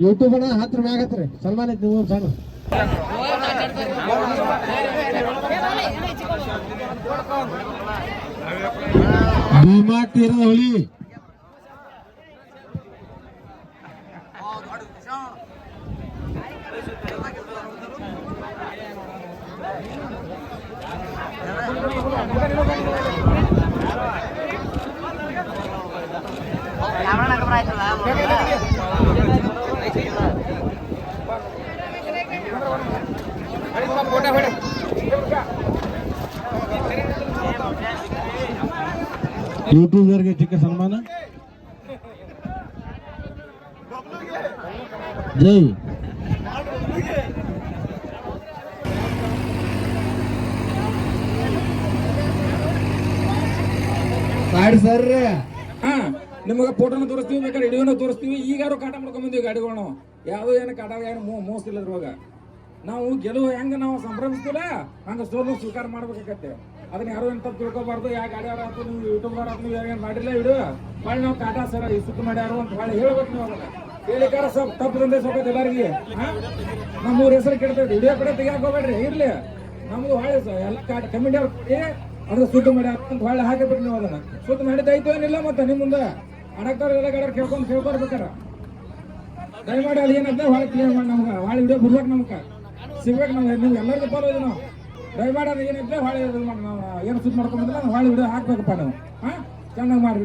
YouTube ಅಣ್ಣ ಹತ್ರ ಮ್ಯಾಗ ಸಲ್ಮಾನ್ ಐತಿ ನೀವು ಸಣ್ಣ. ಭೀಮಾ ತೀರದ ಹುಲಿ ಕ್ಯಾಮ್ರಾ ಆಯ್ತಲ್ಲ ಯೂಟ್ಯೂಬರ್ಗೆ ಚಿಕ್ಕ ಸನ್ಮಾನ? ಜೈ. ಸರ್. ಹಾ ನಿಮಗೆ ಫೋಟೋನ ತೋರಿಸ್ತೀವಿ ಬೇಕಾದ್ರೆ ವಿಡಿಯೋನ ತೋರಿಸ್ತೀವಿ. ಈಗಾರು ಕಾಟ ಮಾಡ್ಕೊಂಡ್ ಬಂದೀವಿ ಗಾಡಿಗಳು ಯಾವುದೋ ಏನು ಕಾಟ ಏನು ಮೋಸ ಇಲ್ಲ ನಾವು ಗೆಲುವು ಹೆಂಗ ನಾವು ಸಂಭ್ರಮಿಸ್ತೀವಲ್ಲ ಹಂಗ ಸೋಲು ಸ್ವೀಕಾರ ಮಾಡ್ಬೇಕಾಗತ್ತೆ. ಅದನ್ನ ಯಾರು ಅಂತ ತಿಳ್ಕೊಬಾರ್ದು. ಯಾ ಗಾಡಿ ಅಂತ ನೀವು ಯೂಟ್ಯೂಬರ್ ಆತು ನೀವು ಏನ್ ಮಾಡಿಲ್ಲ ಇಡು. ಮಾಡಿ ನಾವು ಕಾಟ ಸರ ಈ ಸುತ್ತ ಮಾಡ್ಯಾರು ಅಂತ ಭಾಳ ಹೇಳ್ಬೇಕು ನೀವು ಅದನ್ನ ಸ್ವಲ್ಪ ತಪ್ಪು ತಂದೆ ಸ್ವಲ್ಪ ಎಲ್ಲರಿಗೆ. ನಮ್ಮ ಊರ ಹೆಸರು ಕೆಡ್ತೈತಿ. ವಿಡಿಯೋ ಕಡೆ ತೆಗಿಯಾಕ ಹೋಗ್ಬೇಡ್ರಿ, ಇರ್ಲಿ. ನಮ್ದು ಹೊಳೆ ಎಲ್ಲ ಕಾಟ ಕಮಿಟಿ ಅವ್ರು ಅದ್ರ ಸುಟ್ಟು ಮಾಡ್ಯಾರ ಅಂತ ಹೊಳೆ ಹಾಕಿಬಿಟ್ಟು ನೀವು ಅದನ್ನ. ಮಾಡಿದ ಮಾಡಿದ್ದಾಯ್ತು ಏನಿಲ್ಲ ಮತ್ತೆ ನಿಮ್ಮ ಮುಂದೆ. ಅಡಕ್ತಾರ ಗಾಡ ಕೇಳ್ಕೊಂಡು ಕೇಳ್ಕೊಡ್ಬೇಕಾರ ದಯಮಾಡಿ ಅಲ್ಲಿ ಏನಂತ ಹೊಳೆ ಕ್ಲಿಯರ್ ಮಾಡಿ ನಮ್ಗೆ. ಹೊಳೆ ವಿಡಿಯೋ ಬಿಡ್ಬೇಕು ನಮ್ಗೆ. ಸಿಗ್ಬೇಕು ನಮ್ಗೆ ನಿಮ್ಗೆ ಎಲ್ಲರಿಗೂ ಇದೆ ನಾವು. ದಯಮಾಡಿ ಅದು ಏನಿದ್ರೆ ಹೊಳೆ ನಾವು ಏನು ಸುತ್ತ ಮಾಡ್ಕೊಂಡ್ರೆ ನಾನು ಹೊಳೆ ಹಿಡಿದು ಹಾಕ್ಬೇಕಪ್ಪ ನಾವು. ಹಾ? ಚೆನ್ನಾಗಿ ಮಾಡಿ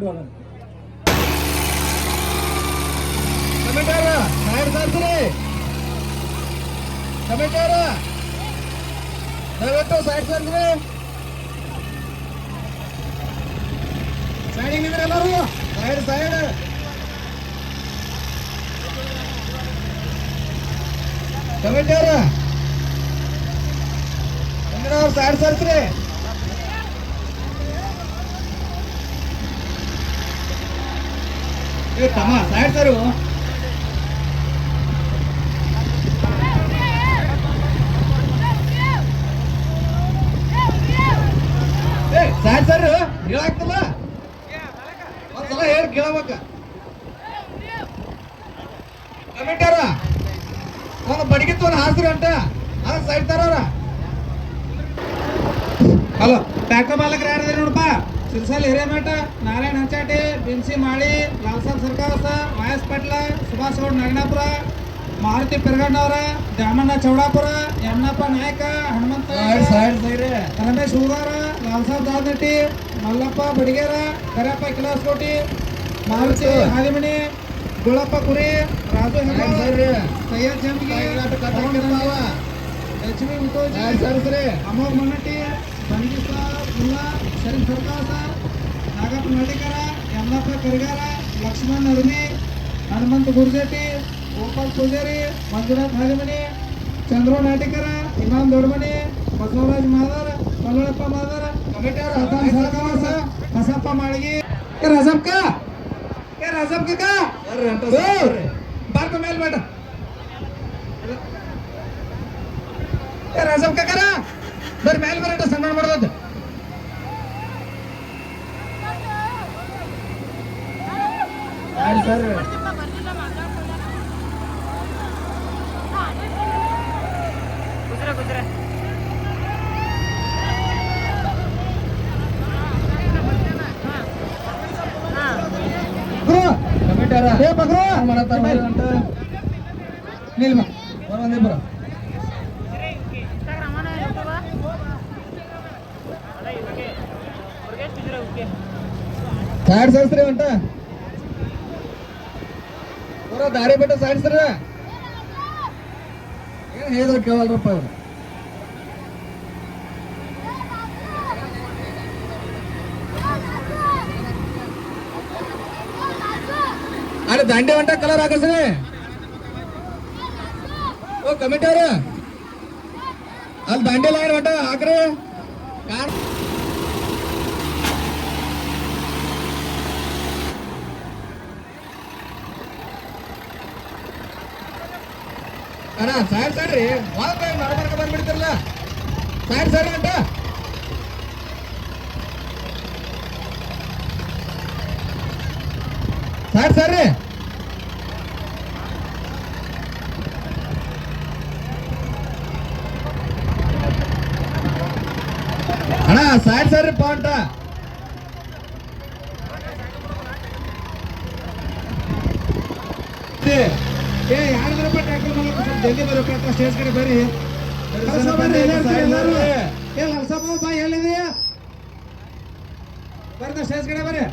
ಸಾರ್ಸ್ರಿ ಕಮೆಂಟಾರ ಸರ್ಸ್ರಿ ಸೈಡಿಗೆ ನಿಂದ್ರಿ ಎಲ್ಲರೂ. ಸೈಡ್ ಕಮೆಂಟಾರ. ಸೈಡ್ ಸರ್ಸ್ರಿ ಏ, ತಮ್ಮ ಸರು ಏ ಸರ್ ಸರ್ ಹೇಳಾಗ್ತಲ್ಲ ಒಂದ್ಸಲ ಹೇಳಿ, ಕೇಳಬೇಕ. ಕಮೆಂಟಾರ ಒಂದು ಬಡಿಗಿತ್ತು ಒಂದು ಹಾಸ್ರಿ ಅಂತ. ಅದ ಸೈಡ್ ಹಲೋ ಟ್ಯಾಕ್ಟರ್ ಮಾಲಕರು ಯಾರಿದ್ರಿ ನೋಡಪ್ಪ? ಸಿರ್ಸಲ್ ಹಿರೇಮಠ ನಾರಾಯಣ ಹಂಚಾಟಿ ಬಿನ್ಸಿ ಮಾಳಿ ಲಾಲ್ಸಾಬ್ ಸರ್ಕಾರಸ ಮಹೇಶ್ ಪಟ್ಲ ಸುಭಾಷ್ ಗೌಡ್ ನಾಗನಾಪುರ ಮಾರುತಿ ಪೆರಗಣ್ಣವರ ದ್ಯಾಮಣ್ಣ ಚೌಡಾಪುರ ಯಮನಪ್ಪ ನಾಯಕ ಹನುಮಂತ ರಮೇಶ್ ಹೂಗಾರ ಲಾಲ್ಸಾಬ್ ದಾದಟ್ಟಿ ಮಲ್ಲಪ್ಪ ಬಡಿಗೇರ ಕರಿಯಪ್ಪ ಕಿಲಾಸ್ಕೋಟಿ ಮಾರುತಿ ಹಾದಿಮಣಿ ಗುಳಪ್ಪ ಕುರಿ ರಾಜು ಸೈಯದ್ ಜಮ್ಗಿ ವಿ ಮುತೋಜಿ ಅಮೋಘ್ बांगेशा मुल्ला शरीफ सरकासा नागा पुनाडेकरा यमनाथ करगारा लक्ष्मण नरणे हनुमंत गुरजेटे गोपाल पुजारी मंजुनाथ भागमणे चंद्रो नाटेकरा इमाम दोडमणे बसवराज मादर मल्लप्पा मादर रतन सरकासा हसप्पा माळगे. ए रजब का? ए रजब का का? बार को मेल बेटा. ए रजब का करा? बर मेल बेटा. ಸರ್ ನಿಲ್ಮ ಒಂದೇ ಬರ ಸೈಡ್ ಸರ್ಸ್ರಿ ಅಂಟ ಪೂರ ದಾರಿ ಬಿಟ್ಟು ಸಾಯಿಸ್ರ. ಸರ್ ಏನ್ ಹೇಳಿದ್ರು ಕೇಳಲ್ರಪ್ಪ ಅವ್ರು ಅರೆ ದಾಂಡೆ ಹೊಂಟ ಕಲರ್ ಹಾಕಿಸ್ರಿ. ಓ, ಕಮಿಟಿ ಅವ್ರ. ಅಲ್ಲಿ ದಾಂಡೆ ಲೈನ್ ಹೊಂಟ ಹಾಕ್ರಿ. ಕಾರ್ ಅಣ್ಣ ಸಾರ್ ಸಾರ್ರಿ ಬಾಯ್ ಮರ ಮರಕ ಬಂದ್ಬಿಡ್ತಿರಲ್ಲ ಸಾರ್ ಸಾರಿ ಅಂತ ಸಾರ್ ಸಾರಿ ಅಣ್ಣ ಸಾರ್ ಸಾರಿ ಪಾಂಟ Yeah. ಏ ಎರಡು ರೂಪಾಯಿ ಟ್ರ್ಯಾಕ್ಟರ್ ಮೂಲಕ ಸ್ವಲ್ಪ ಜಲ್ದಿ ಬರಬೇಕು ಸ್ಟೇಜ್ ಕಡೆ ಬರ್ರಿ. ಏ ಲಲ್ಸಮ್ಮ ಬಾ ಎಲ್ಲಿದೆಯ ಬರ್ದ ಸ್ಟೇಜ್ ಕಡೆ ಬರ್ರಿ.